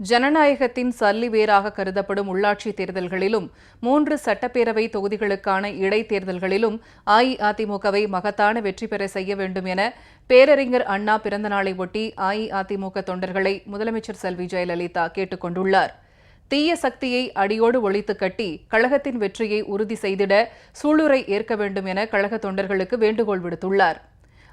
ஜனநாயகத்தின் சல்லி வேராக கருதப்படும் உள்ளாட்சி தேர்தல்களிலும் மூன்று சட்டப்பேரவை தொகுதிகளுக்கான இடைத்தேர்தல்களிலும் அஇஅதிமுகவை மகத்தான வெற்றி பெற செய்ய வேண்டும் என பேரறிஞர் அண்ணா பிறந்தநாளை ஒட்டி அஇஅதிமுக தொண்டர்களை முதலமைச்சர் செல்வி ஜெயலலிதா கேட்டுக் கொண்டுள்ளார். தீய சக்தியை அடியோடு ஒழித்து கட்டி கழகத்தின் வெற்றியை உறுதி செய்திட சூளுரை ஏற்க வேண்டும் என கழக தொண்டர்களுக்கு வேண்டுகோள் விடுத்துள்ளார்.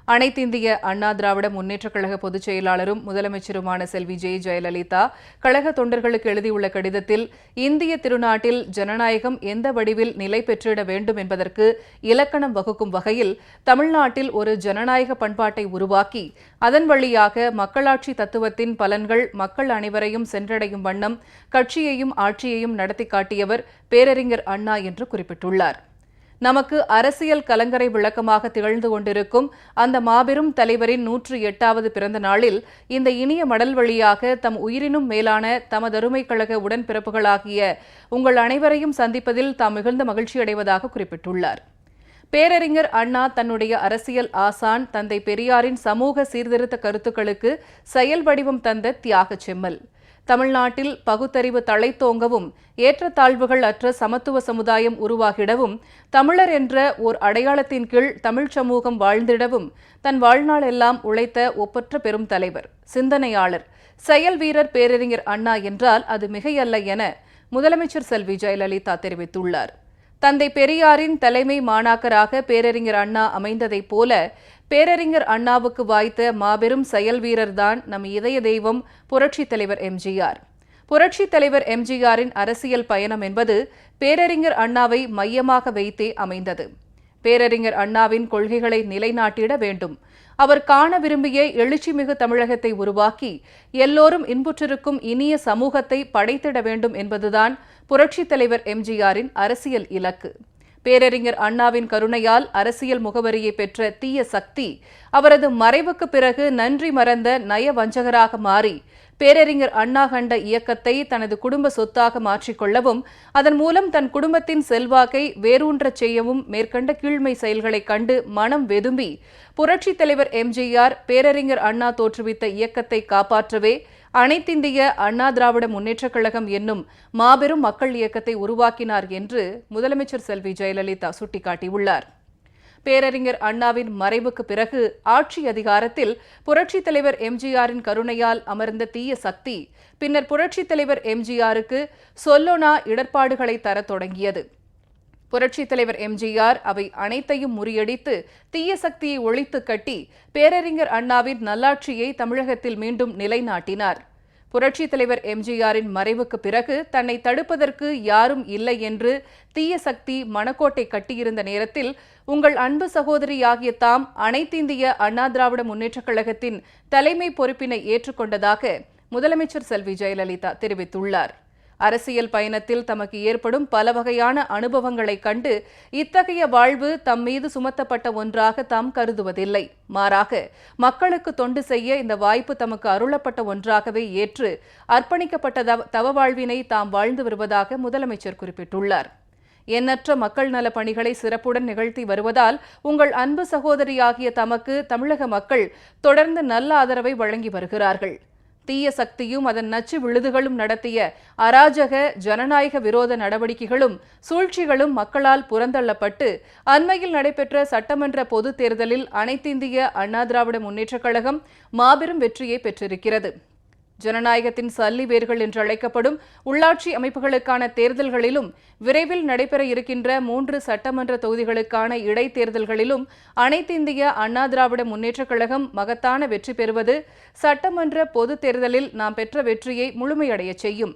அனைத்திந்திய அண்ணா திராவிட முன்னேற்றக் கழக பொதுச் செயலாளரும் முதலமைச்சருமான செல்வி ஜெய் ஜெயலலிதா கழக தொண்டர்களுக்கு எழுதியுள்ள கடிதத்தில் இந்திய திருநாட்டில் ஜனநாயகம் எந்த வடிவில் நிலை பெற்றிட வேண்டும் என்பதற்கு இலக்கணம் வகுக்கும் வகையில் தமிழ்நாட்டில் ஒரு ஜனநாயக பண்பாட்டை உருவாக்கி அதன் வழியாக மக்களாட்சி தத்துவத்தின் பலன்கள் மக்கள் அனைவரையும் சென்றடையும் வண்ணம் கட்சியையும் ஆட்சியையும் நடத்தி காட்டியவர் பேரறிஞர் அண்ணா என்று குறிப்பிட்டுள்ளார். நமக்கு அரசியல் கலங்கரை விளக்கமாக திகழ்ந்து கொண்டிருக்கும் அந்த மாபெரும் தலைவரின் நூற்று எட்டாவது பிறந்த நாளில் இந்த இனிய மடல் வழியாக தம் உயிரினும் மேலான தமதருமை கழக உடன்பிறப்புகளாகிய உங்கள் அனைவரையும் சந்திப்பதில் தாம் மிகுந்த மகிழ்ச்சியடைவதாக குறிப்பிட்டுள்ளார். பேரறிஞர் அண்ணா தன்னுடைய அரசியல் ஆசான் தந்தை பெரியாரின் சமூக சீர்திருத்த கருத்துக்களுக்கு செயல் வடிவம் தந்த தியாக செம்மல். தமிழ்நாட்டில் பகுத்தறிவு தழைத்தோங்கவும் ஏற்றத்தாழ்வுகள் அற்ற சமத்துவ சமுதாயம் உருவாகிடவும் தமிழர் என்ற ஓர் அடையாளத்தின் கீழ் தமிழ்ச் சமூகம் வாழ்ந்திடவும் தன் வாழ்நாள் எல்லாம் உழைத்த ஒப்பற்ற பெரும் தலைவர் சிந்தனையாளர் செயல் வீரர் பேரறிஞர் அண்ணா என்றால் அது மிகையல்ல என முதலமைச்சர் செல்வி ஜெயலலிதா தெரிவித்துள்ளார். தந்தை பெரியாரின் தலைமை மாணாக்கராக பேரறிஞர் அண்ணா அமைந்ததைப் போல பேரறிஞர் அண்ணாவுக்கு வாய்த்த மாபெரும் செயல் வீரர்தான் நம் இதய தெய்வம் புரட்சித் தலைவர் எம்ஜிஆர். புரட்சித் தலைவர் எம்ஜிஆரின் அரசியல் பயணம் என்பது பேரறிஞர் அண்ணாவை மையமாக வைத்தே அமைந்தது. பேரறிஞர் அண்ணாவின் கொள்கைகளை நிலைநாட்டிட வேண்டும். அவர் காண விரும்பிய எழுச்சிமிகு தமிழகத்தை உருவாக்கி எல்லோரும் இன்புற்றிருக்கும் இனிய சமூகத்தை படைத்திட வேண்டும் என்பதுதான் புரட்சித் தலைவர் எம்ஜிஆரின் அரசியல் இலக்கு. பேரறிஞர் அண்ணாவின் கருணையால் அரசியல் முகவரியை பெற்ற தீய சக்தி அவரது மறைவுக்கு பிறகு நன்றி மறந்த நய வஞ்சகராக மாறி பேரறிஞர் அண்ணா கண்ட இயக்கத்தை தனது குடும்ப சொத்தாக மாற்றிக்கொள்ளவும் அதன் மூலம் தன் குடும்பத்தின் செல்வாக்கை வேரூன்றச் செய்யவும் மேற்கண்ட கீழ்மை செயல்களைக் கண்டு மனம் வெதும்பி புரட்சித் தலைவர் எம்ஜிஆர் பேரறிஞர் அண்ணா தோற்றுவித்த இயக்கத்தை காப்பாற்றவே அனைத்திந்திய அண்ணா திராவிட முன்னேற்றக் கழகம் என்னும் மாபெரும் மக்கள் இயக்கத்தை உருவாக்கினார் என்று முதலமைச்சர் செல்வி ஜெயலலிதா சுட்டிக்காட்டியுள்ளார். பேரறிஞர் அண்ணாவின் மறைவுக்கு பிறகு ஆட்சி அதிகாரத்தில் புரட்சித் தலைவர் எம்ஜிஆரின் கருணையால் அமர்ந்த தீய சக்தி பின்னர் புரட்சித் தலைவர் எம்ஜிஆருக்கு சொல்லொனா இடர்பாடுகளை தரத் தொடங்கியது. புரட்சித் தலைவர் எம்ஜிஆர் அவை அனைத்தையும் முறியடித்து தீய சக்தியை ஒழித்து கட்டி பேரறிஞர் அண்ணாவின் நல்லாட்சியை தமிழகத்தில் மீண்டும் நிலைநாட்டினார். புரட்சித் தலைவர் எம்ஜிஆரின் மறைவுக்கு பிறகு தன்னை தடுப்பதற்கு யாரும் இல்லை என்று தீய சக்தி மணக்கோட்டை கட்டியிருந்த நேரத்தில் உங்கள் அன்பு சகோதரியாகிய தாம் அனைத்திந்திய அண்ணா திராவிட முன்னேற்றக் கழகத்தின் தலைமை பொறுப்பினை ஏற்றுக்கொண்டதாக முதலமைச்சர் செல்வி ஜெயலலிதா தெரிவித்துள்ளார். அரசியல் பயணத்தில் தமக்கு ஏற்படும் பல வகையான அனுபவங்களைக் கண்டு இத்தகைய வாழ்வு தம் மீது சுமத்தப்பட்ட ஒன்றாக தாம் கருதுவதில்லை. மாறாக மக்களுக்கு தொண்டு செய்ய இந்த வாய்ப்பு தமக்கு அருளப்பட்ட ஒன்றாகவே ஏற்று அர்ப்பணிக்கப்பட்ட தவ- தவ வாழ்வினை தாம் வாழ்ந்து வருவதாக முதலமைச்சர் குறிப்பிட்டுள்ளார். எண்ணற்ற மக்கள் நல பணிகளை சிறப்புடன் நிகழ்த்தி வருவதால் உங்கள் அன்பு சகோதரியாகிய தமக்கு தமிழக மக்கள் தொடர்ந்து நல்ல ஆதரவை வழங்கி வருகிறார்கள். தீய சக்தியும் அதன் நச்சு விழுதுகளும் நடத்திய அராஜக ஜனநாயக விரோத நடவடிக்கைகளும் சூழ்ச்சிகளும் மக்களால் புறந்தள்ளப்பட்டு அண்மையில் நடைபெற்ற சட்டமன்ற பொதுத் தேர்தலில் அனைத்திந்திய அண்ணா திராவிட முன்னேற்றக் கழகம் மாபெரும் வெற்றியை பெற்றிருக்கிறது. ஜனநாயகத்தின் சல்லி வேர்கள் என்று அழைக்கப்படும் உள்ளாட்சி அமைப்புகளுக்கான தேர்தல்களிலும் விரைவில் நடைபெற இருக்கின்ற மூன்று சட்டமன்ற தொகுதிகளுக்கான இடைத்தேர்தல்களிலும் அனைத்திந்திய அண்ணா திராவிட முன்னேற்றக் கழகம் மகத்தான வெற்றி பெறுவது சட்டமன்ற பொதுத் தேர்தலில் நாம் பெற்ற வெற்றியை முழுமையடையச் செய்யும்.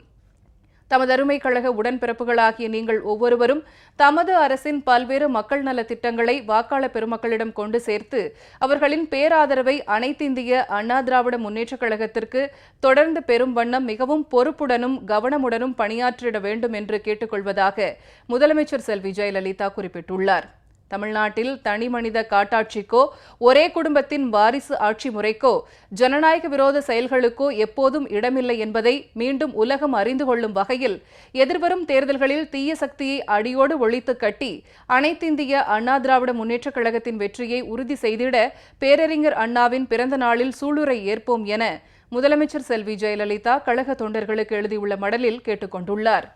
தமதருமை கழக உடன்பிறப்புகளாகிய நீங்கள் ஒவ்வொருவரும் தமது அரசின் பல்வேறு மக்கள் நல திட்டங்களை வாக்காளர் பெருமக்களிடம் கொண்டு சேர்த்து அவர்களின் பேராதரவை அனைத்திந்திய அண்ணா திராவிட முன்னேற்றக் கழகத்திற்கு தொடர்ந்து பெறும் வண்ணம் மிகவும் பொறுப்புடனும் கவனமுடனும் பணியாற்றிட வேண்டும் என்று கேட்டுக்கொள்வதாக முதலமைச்சர் செல்வி ஜெயலலிதா குறிப்பிட்டுள்ளார். தமிழ்நாட்டில் தனிமனித காட்டாட்சிக்கோ ஒரே குடும்பத்தின் வாரிசு ஆட்சி முறைக்கோ ஜனநாயக விரோத செயல்களுக்கோ எப்போதும் இடமில்லை என்பதை மீண்டும் உலகம் அறிந்து கொள்ளும் வகையில் எதிர்வரும் தேர்தல்களில் தீய சக்தியை அடியோடு ஒழித்து கட்டி அனைத்திந்திய அண்ணா திராவிட முன்னேற்றக் கழகத்தின் வெற்றியை உறுதி செய்திட பேரறிஞர் அண்ணாவின் பிறந்த நாளில் சூளுரை ஏற்போம் என முதலமைச்சர் செல்வி ஜெயலலிதா கழக தொண்டர்களுக்கு எழுதியுள்ள மடலில் கேட்டுக் கொண்டுள்ளார்